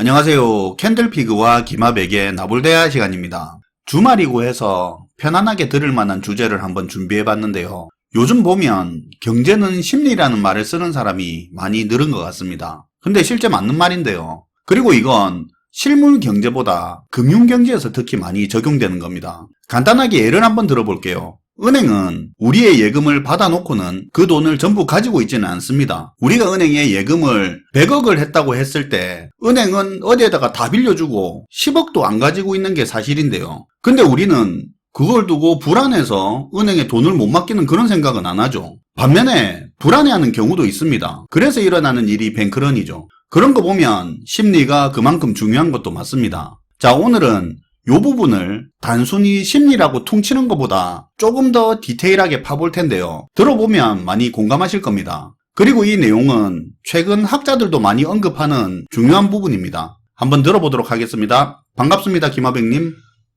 안녕하세요. 캔들피그와 기마백의 나불대화 시간입니다. 주말이고 해서 편안하게 들을 만한 주제를 한번 준비해 봤는데요. 요즘 보면 경제는 심리라는 말을 쓰는 사람이 많이 늘은 것 같습니다. 근데 실제 맞는 말인데요. 그리고 이건 실물 경제보다 금융 경제에서 특히 많이 적용되는 겁니다. 간단하게 예를 한번 들어볼게요. 은행은 우리의 예금을 받아놓고는 그 돈을 전부 가지고 있지는 않습니다. 우리가 은행에 예금을 100억을 했다고 했을 때 은행은 어디에다가 다 빌려주고 10억도 안 가지고 있는 게 사실인데요. 근데 우리는 그걸 두고 불안해서 은행에 돈을 못 맡기는 그런 생각은 안 하죠. 반면에 불안해하는 경우도 있습니다. 그래서 일어나는 일이 뱅크런이죠. 그런 거 보면 심리가 그만큼 중요한 것도 맞습니다. 자, 오늘은 이 부분을 단순히 심리라고 퉁치는 것보다 조금 더 디테일하게 파볼 텐데요. 들어보면 많이 공감하실 겁니다. 그리고 이 내용은 최근 학자들도 많이 언급하는 중요한 부분입니다. 한번 들어보도록 하겠습니다. 반갑습니다, 김하백님.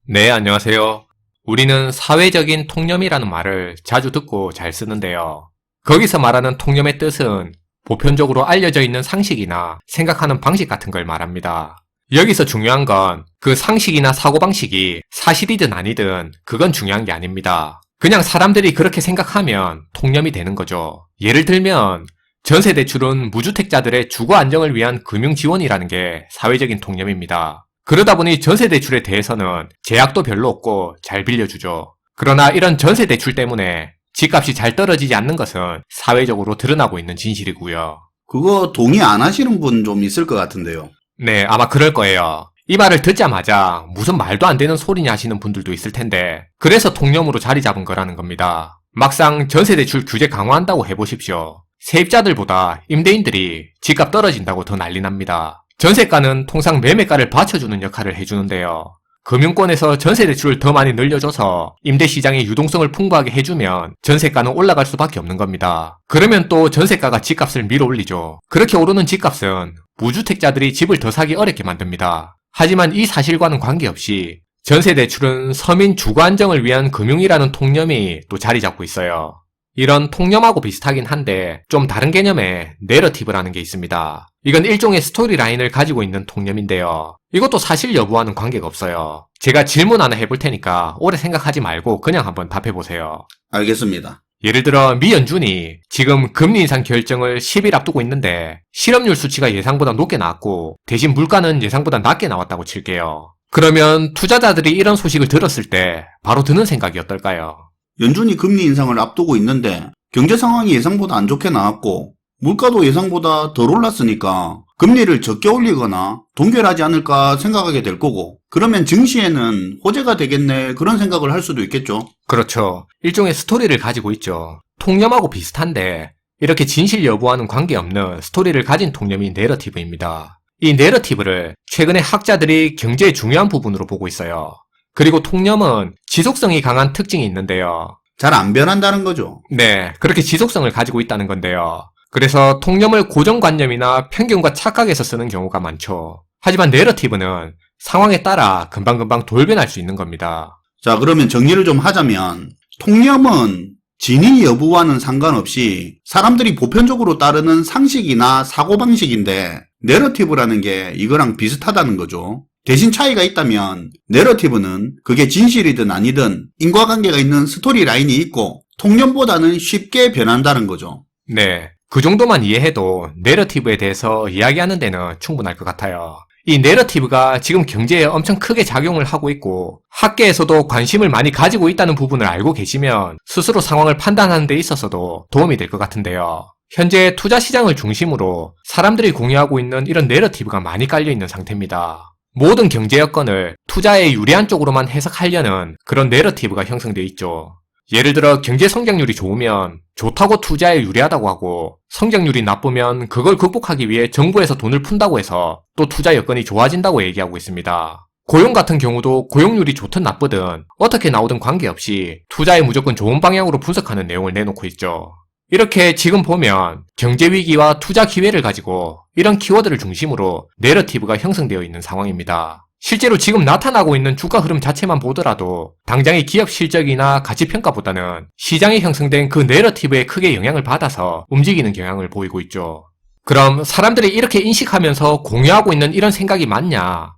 네, 안녕하세요. 우리는 사회적인 통념이라는 말을 자주 듣고 잘 쓰는데요. 거기서 말하는 통념의 뜻은 보편적으로 알려져 있는 상식이나 생각하는 방식 같은 걸 말합니다. 여기서 중요한 건 그 상식이나 사고방식이 사실이든 아니든 그건 중요한 게 아닙니다. 그냥 사람들이 그렇게 생각하면 통념이 되는 거죠. 예를 들면 전세 대출은 무주택자들의 주거 안정을 위한 금융 지원이라는 게 사회적인 통념입니다. 그러다 보니 전세 대출에 대해서는 제약도 별로 없고 잘 빌려주죠. 그러나 이런 전세 대출 때문에 집값이 잘 떨어지지 않는 것은 사회적으로 드러나고 있는 진실이고요. 그거 동의 안 하시는 분 좀 있을 것 같은데요. 네, 아마 그럴 거예요. 이 말을 듣자마자 무슨 말도 안 되는 소리냐 하시는 분들도 있을 텐데, 그래서 통념으로 자리 잡은 거라는 겁니다. 막상 전세대출 규제 강화한다고 해보십시오. 세입자들보다 임대인들이 집값 떨어진다고 더 난리 납니다. 전세가는 통상 매매가를 받쳐주는 역할을 해주는데요. 금융권에서 전세 대출을 더 많이 늘려줘서 임대 시장의 유동성을 풍부하게 해주면 전세가는 올라갈 수밖에 없는 겁니다. 그러면 또 전세가가 집값을 밀어 올리죠. 그렇게 오르는 집값은 무주택자들이 집을 더 사기 어렵게 만듭니다. 하지만 이 사실과는 관계없이 전세 대출은 서민 주거 안정을 위한 금융이라는 통념이 또 자리 잡고 있어요. 이런 통념하고 비슷하긴 한데 좀 다른 개념의 내러티브라는 게 있습니다. 이건 일종의 스토리 라인을 가지고 있는 통념인데요. 이것도 사실 여부와는 관계가 없어요. 제가 질문 하나 해볼 테니까 오래 생각하지 말고 그냥 한번 답해보세요. 알겠습니다. 예를 들어 미연준이 지금 금리 인상 결정을 10일 앞두고 있는데 실업률 수치가 예상보다 높게 나왔고 대신 물가는 예상보다 낮게 나왔다고 칠게요. 그러면 투자자들이 이런 소식을 들었을 때 바로 드는 생각이 어떨까요? 연준이 금리 인상을 앞두고 있는데 경제 상황이 예상보다 안 좋게 나왔고 물가도 예상보다 덜 올랐으니까 금리를 적게 올리거나 동결하지 않을까 생각하게 될 거고 그러면 증시에는 호재가 되겠네 그런 생각을 할 수도 있겠죠. 그렇죠. 일종의 스토리를 가지고 있죠. 통념하고 비슷한데 이렇게 진실 여부와는 관계없는 스토리를 가진 통념이 내러티브입니다. 이 내러티브를 최근에 학자들이 경제의 중요한 부분으로 보고 있어요. 그리고 통념은 지속성이 강한 특징이 있는데요. 잘 안 변한다는 거죠. 네, 그렇게 지속성을 가지고 있다는 건데요. 그래서 통념을 고정관념이나 편견과 착각해서 쓰는 경우가 많죠. 하지만 내러티브는 상황에 따라 금방금방 돌변할 수 있는 겁니다. 자, 그러면 정리를 좀 하자면, 통념은 진위 여부와는 상관없이 사람들이 보편적으로 따르는 상식이나 사고방식인데, 내러티브라는 게 이거랑 비슷하다는 거죠. 대신 차이가 있다면, 내러티브는 그게 진실이든 아니든 인과관계가 있는 스토리 라인이 있고, 통념보다는 쉽게 변한다는 거죠. 네, 그 정도만 이해해도 내러티브에 대해서 이야기하는 데는 충분할 것 같아요. 이 내러티브가 지금 경제에 엄청 크게 작용을 하고 있고 학계에서도 관심을 많이 가지고 있다는 부분을 알고 계시면 스스로 상황을 판단하는 데 있어서도 도움이 될 것 같은데요. 현재 투자 시장을 중심으로 사람들이 공유하고 있는 이런 내러티브가 많이 깔려 있는 상태입니다. 모든 경제 여건을 투자에 유리한 쪽으로만 해석하려는 그런 내러티브가 형성되어 있죠. 예를 들어 경제 성장률이 좋으면 좋다고 투자에 유리하다고 하고 성장률이 나쁘면 그걸 극복하기 위해 정부에서 돈을 푼다고 해서 또 투자 여건이 좋아진다고 얘기하고 있습니다. 고용 같은 경우도 고용률이 좋든 나쁘든 어떻게 나오든 관계없이 투자에 무조건 좋은 방향으로 분석하는 내용을 내놓고 있죠. 이렇게 지금 보면 경제 위기와 투자 기회를 가지고 이런 키워드를 중심으로 내러티브가 형성되어 있는 상황입니다. 실제로 지금 나타나고 있는 주가 흐름 자체만 보더라도 당장의 기업 실적이나 가치 평가보다는 시장에 형성된 그 내러티브에 크게 영향을 받아서 움직이는 경향을 보이고 있죠. 그럼 사람들이 이렇게 인식하면서 공유하고 있는 이런 생각이 맞냐?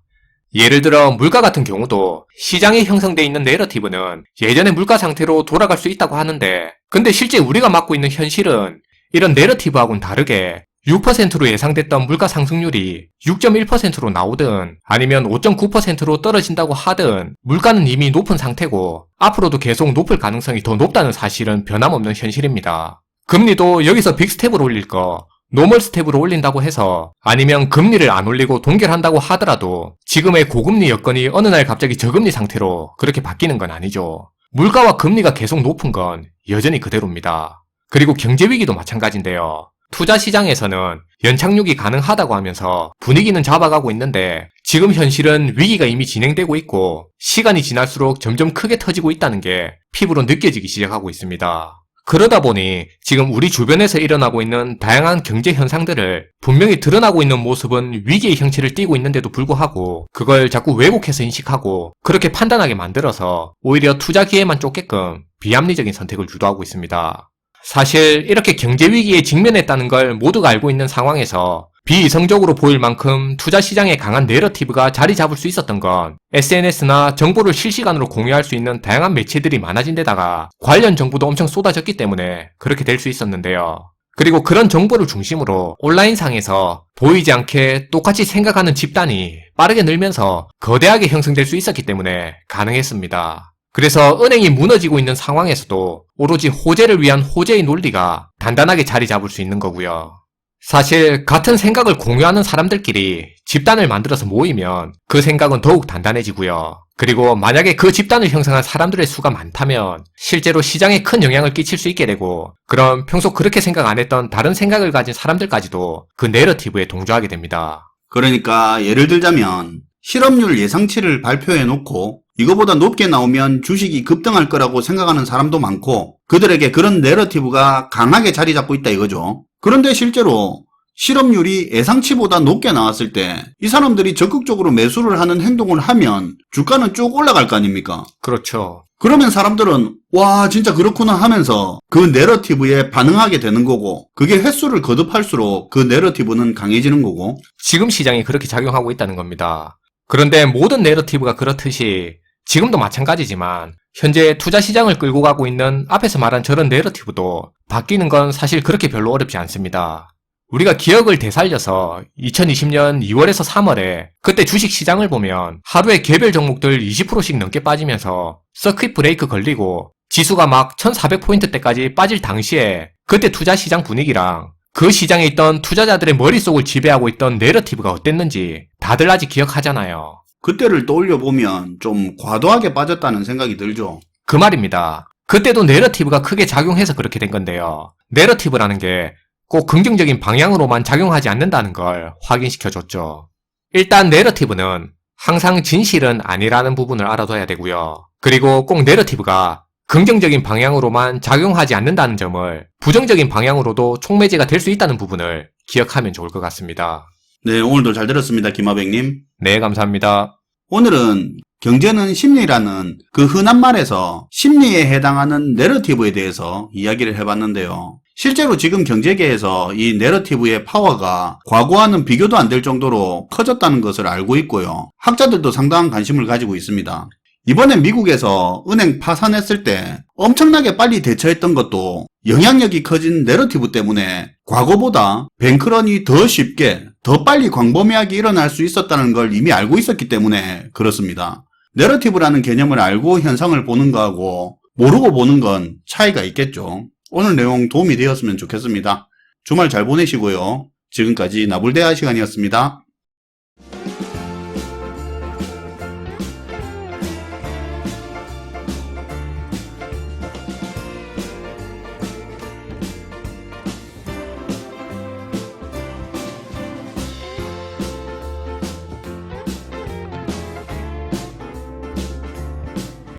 예를 들어 물가 같은 경우도 시장에 형성돼 있는 내러티브는 예전의 물가 상태로 돌아갈 수 있다고 하는데 근데 실제 우리가 맡고 있는 현실은 이런 내러티브하고는 다르게 6%로 예상됐던 물가 상승률이 6.1%로 나오든 아니면 5.9%로 떨어진다고 하든 물가는 이미 높은 상태고 앞으로도 계속 높을 가능성이 더 높다는 사실은 변함없는 현실입니다. 금리도 여기서 빅스텝으로 올릴 거 노멀 스텝으로 올린다고 해서 아니면 금리를 안 올리고 동결한다고 하더라도 지금의 고금리 여건이 어느 날 갑자기 저금리 상태로 그렇게 바뀌는 건 아니죠. 물가와 금리가 계속 높은 건 여전히 그대로입니다. 그리고 경제 위기도 마찬가지인데요. 투자 시장에서는 연착륙이 가능하다고 하면서 분위기는 잡아가고 있는데 지금 현실은 위기가 이미 진행되고 있고 시간이 지날수록 점점 크게 터지고 있다는 게 피부로 느껴지기 시작하고 있습니다. 그러다 보니 지금 우리 주변에서 일어나고 있는 다양한 경제 현상들을 분명히 드러나고 있는 모습은 위기의 형체를 띠고 있는데도 불구하고 그걸 자꾸 왜곡해서 인식하고 그렇게 판단하게 만들어서 오히려 투자 기회만 쫓게끔 비합리적인 선택을 주도하고 있습니다. 사실 이렇게 경제 위기에 직면했다는 걸 모두가 알고 있는 상황에서 비이성적으로 보일 만큼 투자 시장에 강한 내러티브가 자리 잡을 수 있었던 건 SNS나 정보를 실시간으로 공유할 수 있는 다양한 매체들이 많아진 데다가 관련 정보도 엄청 쏟아졌기 때문에 그렇게 될 수 있었는데요. 그리고 그런 정보를 중심으로 온라인상에서 보이지 않게 똑같이 생각하는 집단이 빠르게 늘면서 거대하게 형성될 수 있었기 때문에 가능했습니다. 그래서 은행이 무너지고 있는 상황에서도 오로지 호재를 위한 호재의 논리가 단단하게 자리 잡을 수 있는 거고요. 사실 같은 생각을 공유하는 사람들끼리 집단을 만들어서 모이면 그 생각은 더욱 단단해지고요. 그리고 만약에 그 집단을 형성한 사람들의 수가 많다면 실제로 시장에 큰 영향을 끼칠 수 있게 되고 그럼 평소 그렇게 생각 안 했던 다른 생각을 가진 사람들까지도 그 내러티브에 동조하게 됩니다. 그러니까 예를 들자면 실업률 예상치를 발표해 놓고 이거보다 높게 나오면 주식이 급등할 거라고 생각하는 사람도 많고 그들에게 그런 내러티브가 강하게 자리 잡고 있다 이거죠. 그런데 실제로 실업률이 예상치보다 높게 나왔을 때 이 사람들이 적극적으로 매수를 하는 행동을 하면 주가는 쭉 올라갈 거 아닙니까? 그렇죠. 그러면 사람들은 와 진짜 그렇구나 하면서 그 내러티브에 반응하게 되는 거고 그게 횟수를 거듭할수록 그 내러티브는 강해지는 거고 지금 시장이 그렇게 작용하고 있다는 겁니다. 그런데 모든 내러티브가 그렇듯이 지금도 마찬가지지만 현재 투자 시장을 끌고 가고 있는 앞에서 말한 저런 내러티브도 바뀌는 건 사실 그렇게 별로 어렵지 않습니다. 우리가 기억을 되살려서 2020년 2월에서 3월에 그때 주식 시장을 보면 하루에 개별 종목들 20%씩 넘게 빠지면서 서킷 브레이크 걸리고 지수가 막 1400포인트대까지 빠질 당시에 그때 투자 시장 분위기랑 그 시장에 있던 투자자들의 머릿속을 지배하고 있던 내러티브가 어땠는지 다들 아직 기억하잖아요. 그때를 떠올려 보면 좀 과도하게 빠졌다는 생각이 들죠. 그 말입니다. 그때도 내러티브가 크게 작용해서 그렇게 된 건데요. 내러티브라는 게 꼭 긍정적인 방향으로만 작용하지 않는다는 걸 확인시켜줬죠. 일단 내러티브는 항상 진실은 아니라는 부분을 알아둬야 되고요. 그리고 꼭 내러티브가 긍정적인 방향으로만 작용하지 않는다는 점을 부정적인 방향으로도 촉매제가 될 수 있다는 부분을 기억하면 좋을 것 같습니다. 네, 오늘도 잘 들었습니다. 김하백님. 네, 감사합니다. 오늘은 경제는 심리라는 그 흔한 말에서 심리에 해당하는 내러티브에 대해서 이야기를 해봤는데요. 실제로 지금 경제계에서 이 내러티브의 파워가 과거와는 비교도 안 될 정도로 커졌다는 것을 알고 있고요. 학자들도 상당한 관심을 가지고 있습니다. 이번에 미국에서 은행 파산했을 때 엄청나게 빨리 대처했던 것도 영향력이 커진 내러티브 때문에 과거보다 뱅크런이 더 쉽게, 더 빨리 광범위하게 일어날 수 있었다는 걸 이미 알고 있었기 때문에 그렇습니다. 내러티브라는 개념을 알고 현상을 보는 거하고 모르고 보는 건 차이가 있겠죠. 오늘 내용 도움이 되었으면 좋겠습니다. 주말 잘 보내시고요. 지금까지 나불대화 시간이었습니다.